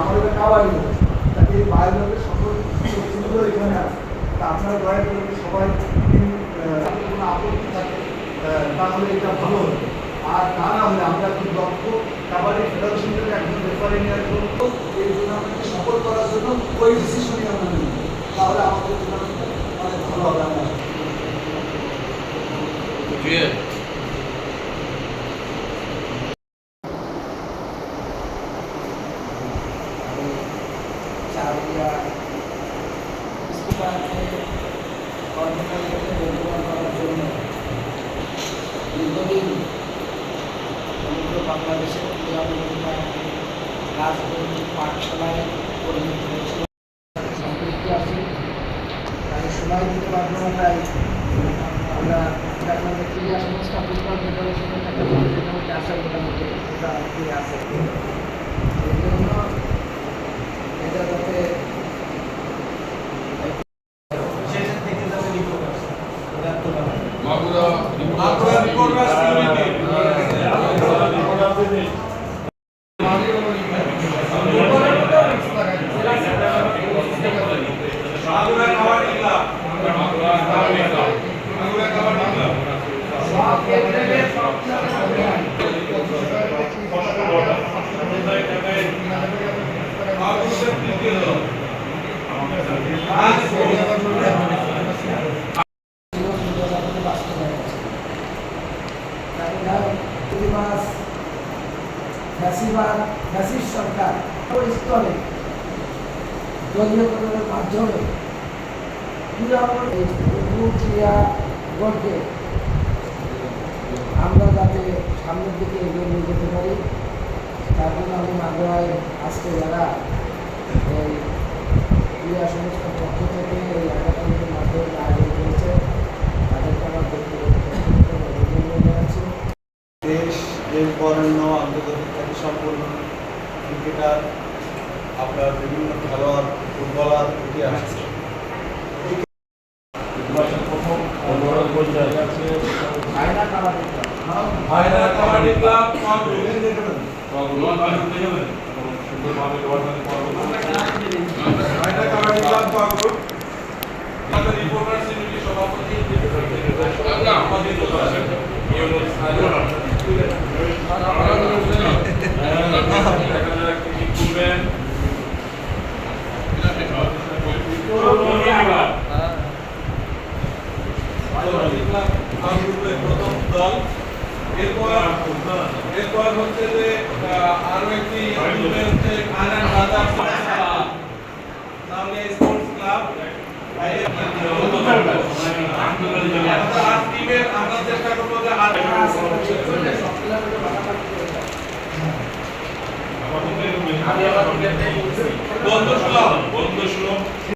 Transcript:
আমাদের কাবাডি তাকে এই বাইরের সকল শক্তিগুলো এখানে আছে। তা আপনারা দয়া করে সবাই কোনো আপত্তি থাকে তাহলে এটা ভালো হবে। আর তা না হলে আমরা খুব দক্ষ কাবাডি ফেডারেশন থেকে একজন রেফারি নিয়ে আসব এই টুর্নামেন্টকে সফল করার জন্য ওই ডিসিশনই আমরা তাহলে আমাদের অনেক ভালো হবে, আমরা ক্রীড়া রাজনৈতিক পাঠশালায় পরিণত হয়েছিল সম্পৃক্তি আছে তাই আমরা আপনাদের ক্রীড়া এই জন্য এটা যাতে শেষের দিকে যাতে রিপোর্ট আসে ওটা তো আপনারা report Magura kabaddi club Magura kabaddi club সব ক্ষেত্রে সব মাগুরা তৃতীয় দল সরকার স্তরে দলীয়করণের মাধ্যমে গড়কে আমরা যাতে সামনের দিকে এগিয়ে নিয়ে যেতে পারি, তার জন্য আমি মাগুরায় আজকে যারা এই ক্রীড়া সংস্থার পক্ষ থেকে এই একাডেমির মাধ্যমে আয়োজন করেছে তাদেরকে আমার ব্যক্তিগত পক্ষ থেকে অভিনন্দন জানাচ্ছি দেশ বরেণ্য আন্তর্জাতিক খ্যাতি সম্পন্ন ক্রিকেটার আপনার বিভিন্ন খেলোয়াড় ফুটবলার উঠে আসছে। কাবাডি ক্লাব মাগুরা ভাইরা কাবাডি ক্লাব মাগুরা আমাদের রিপোর্টার সিনিয়র সভাপতি আমাদের ইউনুস প্রথম দল। এরপর এরপর হচ্ছে যে আরও একটি হচ্ছে আনান বাজার নামে স্পোর্টস ক্লাব আমরা চেষ্টা করব যে বন্ধু সুলভ বন্ধু সুলভ